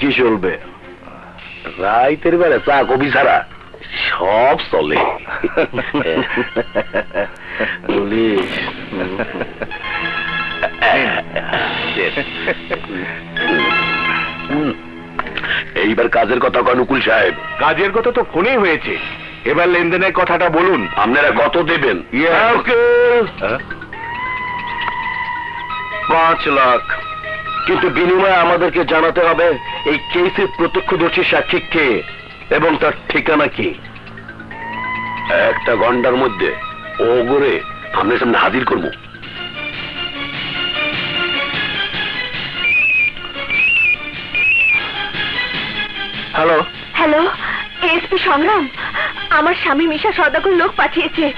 কি চলবে? রাইতের বেলা চা কবি ছাড়া সব চলে। পুলিশ এইবার কাজের কথা কয় নকুল সাহেব। কাজের কথা তো ফোনেই হয়েছে। এবার লেনদেনের কথাটা বলুন। আপনারা কত দেবেন? হ্যাঁ? পাঁচ লাখ। কিন্তু বিনিময়ে আমাদেরকে জানাতে হবে এই কেসের প্রত্যক্ষদর্শী সাক্ষী কে এবং তার ঠিকানা কি? একটা ঘণ্টার মধ্যে ও করে আপনার সামনে হাজির করব। হ্যালো? হ্যালো এসপি সংগ্রাম? আমার স্বামী মিশা সদাগর লোক পাঠিয়েছে।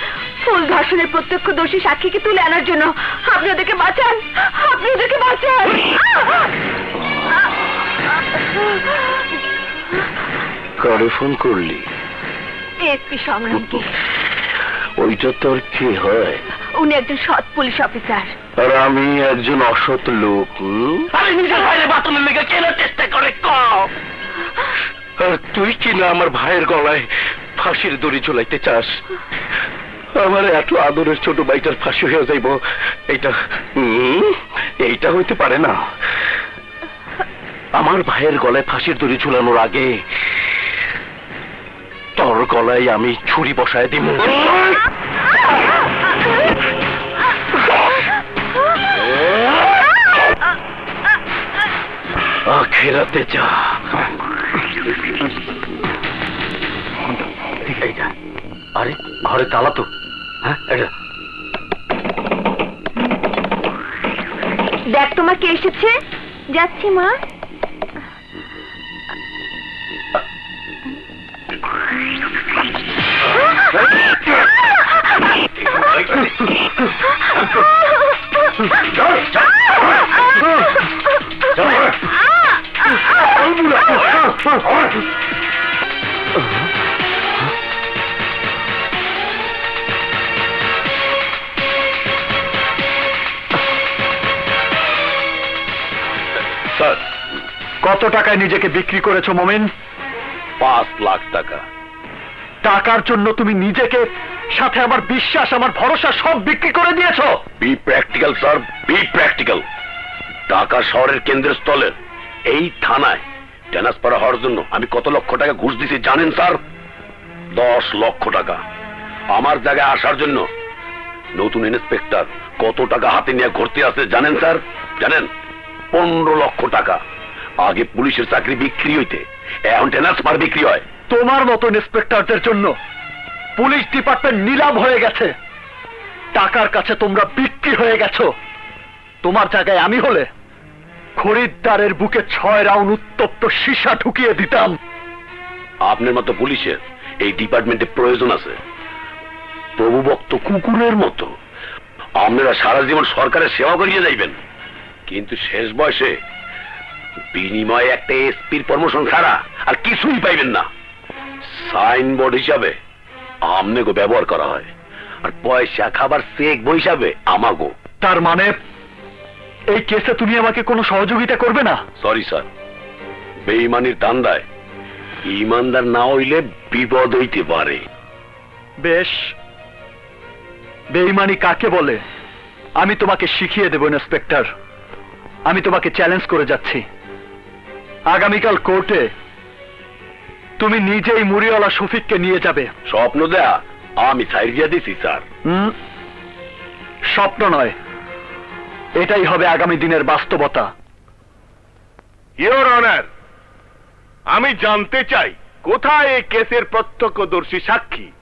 ফুল ধর্ষণের প্রত্যক্ষদর্শী সাক্ষীকে তুলে আনার জন্য। আপনি ওদেরকে বাঁচান। আপনি ওদেরকে বাঁচান। কারে ফোন করলি? এসপি সংগ্রামকে ওইটা তোর কি হয়? উনি একজন সৎ পুলিশ অফিসার। আর আমি একজন অসৎ লোক? আরে নিজের লেগে কেনার চেষ্টা করে আর তুই কি না আমার ভাইয়ের গলায় ফাঁসির দড়ি ঝুলাইতে চাস? আমার এত আদরের ছোট ভাইটার ফাঁসি হয়ে যাইব হুম, এইটা হইতে পারে না। আমার ভাইয়ের গলায় ফাঁসির দড়ি ঝুলানোর আগে তোর গলায় আমি ছুরি বসায় দিব আখেরাতে যা। আরে, ঘরে তালা তো। হ্যাঁ এটা দেখ তোমার কে এসেছে? যাচ্ছি মা। স্যার কত টাকায় নিজেকে বিক্রি করেছ মোমেন? পাঁচ লাখ টাকা। টাকার জন্য তুমি নিজেকে সাথে আমার বিশ্বাস আমার ভরসা সব বিক্রি করে দিয়েছ। Be practical sir be practical Dhaka শহরের কেন্দ্রস্থলে এই থানায় ট্রান্সফার হওয়ার জন্য আমি কত লক্ষ টাকা ঘুষ দিছি জানেন স্যার? দশ লক্ষ টাকা। আমার জায়গায় আসার জন্য নতুন ইন্সপেক্টর কত টাকা হাতে নিয়ে ঘুরতে আসে জানেন স্যার? জানেন? পনেরো লক্ষ টাকা। আগে পুলিশের চাকরি বিক্রি হইতে এখন ট্রান্সফার বিক্রি হয়। তোমার মতো ইন্সপেক্টরদের জন্য পুলিশ ডিপার্টমেন্ট নিলাম হয়ে গেছে। টাকার কাছে তোমরা বিক্রি হয়ে গেছো। তোমার জায়গায় আমি হলে খরিদ্দারের বুকে ছয় রাউন্ড উত্তপ্ত সীসা ঢুকিয়ে দিতাম। আপনার মতো পুলিশের এই ডিপার্টমেন্টে প্রয়োজন আছে। প্রভুভক্ত কুকুরের মতো। আপনারা সারা জীবন সরকারের সেবা করিয়ে যাইবেন। কিন্তু শেষ বয়সে বিনিময়ে একটা এসপির প্রমোশন ছাড়া আর কিছুই পাইবেন না। সাইনবোর্ড হিসাবে আমনেগো ব্যবহার করা হয়। আর পয়সা খাবার চেক বই হিসাবে আমাগো। তার মানে এই কেসে তুমি আমাকে কোনো সহযোগিতা করবে না? সরি স্যার বেইমানির দান্দায় ইমানদার না হইলে বিপদ হইতে পারে। বেশ। বেইমানি কাকে বলে? আমি তোমাকে শিখিয়ে দেব ইন্সপেক্টর। আমি তোমাকে চ্যালেঞ্জ করে যাচ্ছি। আগামীকাল কোর্টে তুমি নিজেই মুড়িওয়ালা শফিককে নিয়ে যাবে। স্বপ্ন দেয়া আমি সাইরিয়া দিছি স্যার। হুম? স্বপ্ন নয়। এটাই হবে আগামী দিনের বাস্তবতা। ইয়োর অনার আমি জানতে চাই কোথায় এই কেসের প্রত্যক্ষদর্শী সাক্ষী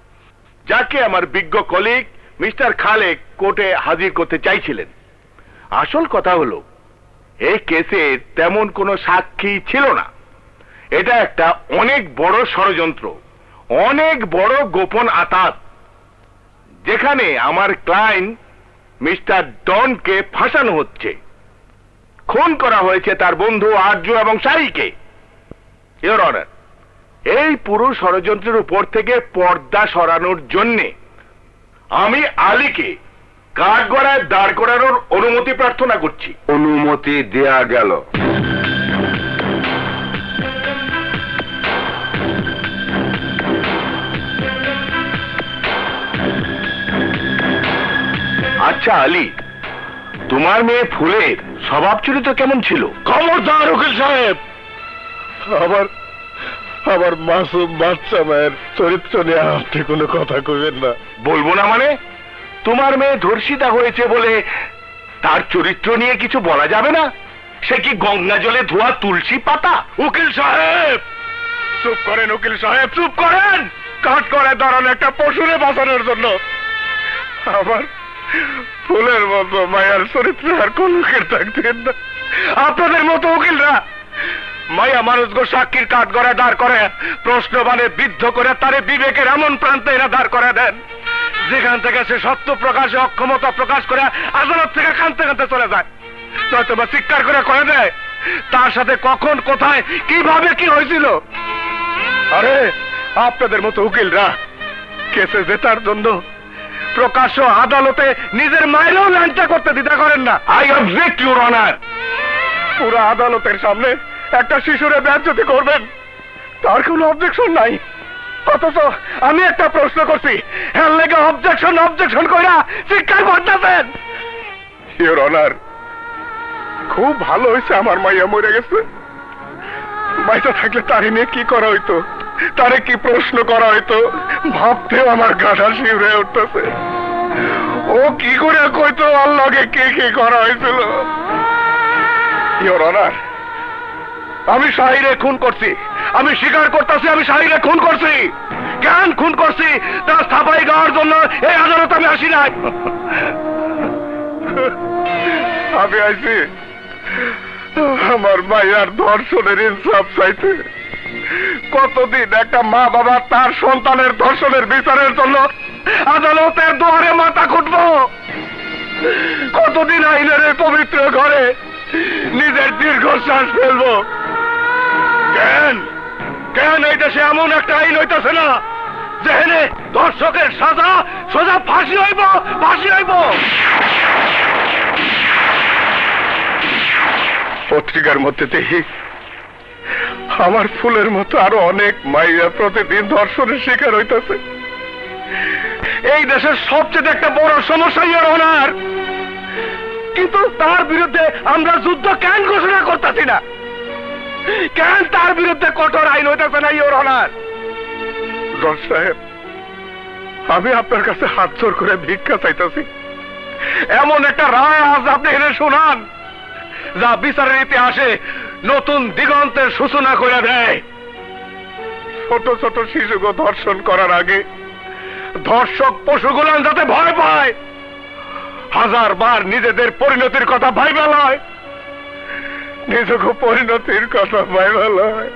যাকে আমার বিজ্ঞ কলিগ মিস্টার খালেক কোর্টে হাজির করতে চাইছিলেন? আসল কথা হলো এই কেসের তেমন কোনো সাক্ষী ছিল না। এটা একটা অনেক বড় ষড়যন্ত্র, অনেক বড় গোপন আতাত, যেখানে আমার ক্লায়েন্ট মিস্টার ডনকে ফাঁসানো হচ্ছে। খুন করা হয়েছে তার বন্ধু আর্য এবং সারিকে ইওর অনার, এই পুরো ষড়যন্ত্রের উপর থেকে পর্দা সরানোর জন্যে আমি আলীকে কাঠগড়ায় দাঁড় করানোর অনুমতি প্রার্থনা করছি। অনুমতি দেয়া গেল। আচ্ছা আলী তোমার মেয়ে ফুলের স্বভাব চরিত্র কেমন ছিল? খবরদার উকিল সাহেব! আবার আবার মাসুম বাচ্চা মায়ের চরিত্র নিয়ে আপনি কোনো কথা কইবেন না। বলব না মানে? তোমার মেয়ে ধর্ষিতা হয়েছে বলে তার চরিত্র নিয়ে কিছু বলা যাবে না? সে কি গঙ্গা জলে ধোয়া তুলসী পাতা? উকিল সাহেব! চুপ করেন, উকিল সাহেব, চুপ করেন! কাঠ করে দাঁড়ানো একটা পশুরে বাঁচানোর জন্য। আমার ফুলের মতো মায়ার চরিত্র আর কোন উকিল থাকতেন না। আপনাদের মতো উকিলরা মায়া মানুষগো সাক্ষীর কাঠ করে দাঁড় করে প্রশ্ন মানে বিদ্ধ করে তারে বিবেকের এমন প্রান্তে এরা দাঁড় করে দেন। যেখান থেকে সে সত্য প্রকাশে অক্ষমতা প্রকাশ করে আদালত থেকে কানতে কানতে চলে যায়। নয়তো বা চিৎকার করে করে দেয় তার সাথে কখন কোথায় কীভাবে কি হয়েছিল? আরে আপনাদের মতো উকিলরা কেসে জেতার জন্য প্রকাশ্য আদালতে নিজের মায়েরও ল্যাংচা করতে দ্বিধা করেন না। আই অবজেক্ট ইউর অনার পুরো আদালতের সামনে একটা শিশুরে ব্যাজ্যতি করবেন তার কোনো অবজেকশন নাই। অথচ আমি একটা প্রশ্ন করছি। হ্যাঁ অবজেকশন অবজেকশন কইরা করতেছেন। ইউর অনার খুব ভালো হয়েছে আমার মাইয়া মরে গেছে। মাইটা থাকলে তারে নিয়ে কি করা হইতো? তারে কি প্রশ্ন করা হইতো? ভাবতেও আমার গাঠা শিউরে উঠতেছে। ও কি করে কইতো? আল্লাহকে কে কি করা হয়েছিল? ইওর অনার আমি শাহিরে খুন করছি। আমি স্বীকার করতেছি, আমি শাহিরে খুন করছি। কেন খুন করছি? তা স্থাপাই গাওয়ার জন্য এই আদালত আমি আসি নাই। আমি আইছি। আমার মাইয়ার ধর্ষণের ইনসাফ চাইতে। কতদিন একটা মা বাবা তার সন্তানের ধর্ষণের বিচারের জন্য আদালতের দুয়ারে মাথা খুঁটবো? কতদিন আইনের পবিত্র ঘরে নিজের দীর্ঘশ্বাস ফেলব? কেন? কেন এই দেশে এমন একটা আইন হইতেছে না, যেখানে দর্শকের সাজা, সোজা ফাঁসি হইব ফাঁসি হইব? পত্রিকার মধ্যে দেখি, আমার ফুলের মতো আরও অনেক মাইয়া প্রতিদিন ধর্ষণের শিকার হইতেছে। এই দেশের সবচেয়ে একটা বড় সমস্যা ইয়ার ওনার কিন্তু তার বিরুদ্ধে আমরা যুদ্ধ কেন ঘোষণা করতেছি না? কেন তার বিরুদ্ধে কঠোর আইন হইতেছে না, ইওর অনার? জজ সাহেব, আমি আপনার কাছে হাত জোর করে ভিক্ষা চাইতেছি। এমন একটা রায় আজ আপনি এনে শোনান, যা বিচারের ইতিহাসে নতুন দিগন্তের সূচনা করে দেয়। ছোট ছোট শিশুকে ধর্ষণ করার আগে ধর্ষক পশুগুলান যাতে ভয় পায়, হাজার বার নিজেদের পরিণতির কথা ভাইবা লয় নিজেকে পরিণতির কথা ভাইবা লয়